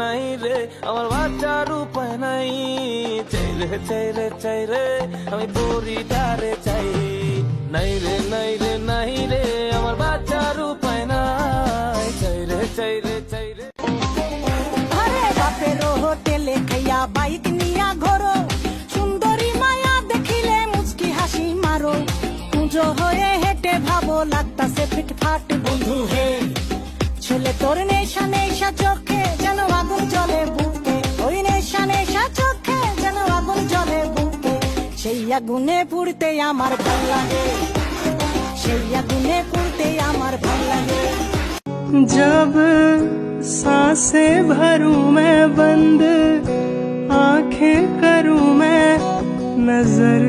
নাই রে আমার বাঁচার উপায় নাই। চাই রে চাই রে চাই রে আমি তোরি তারে চাই। নাই রে নাই রে নাই রে আমার বাঁচার উপায় নাই। চাই রে চাই রে চাই রে। আরে বাপের হোটেলে খাইয়া বাইক নিয়া ঘোরো। সুন্দরী মায়া দেখিলে মুচকি হাসি মারো। পুজো হয়ে হেঁটে ভাবো লাগতাছে ফিটফাট বন্ধু হে তোর নেশা নেশা চোখে যেন আগুন জলে বুকে ওই নেশা নেশা চোখে যেন আগুন জলে বুকে সেই আগুনে পুড়তে আমার ভাল লাগে সেই আগুনে পুড়তে আমার ভাল লাগে जब सांसें भरूं मैं बंद आंखें करूं मैं नजर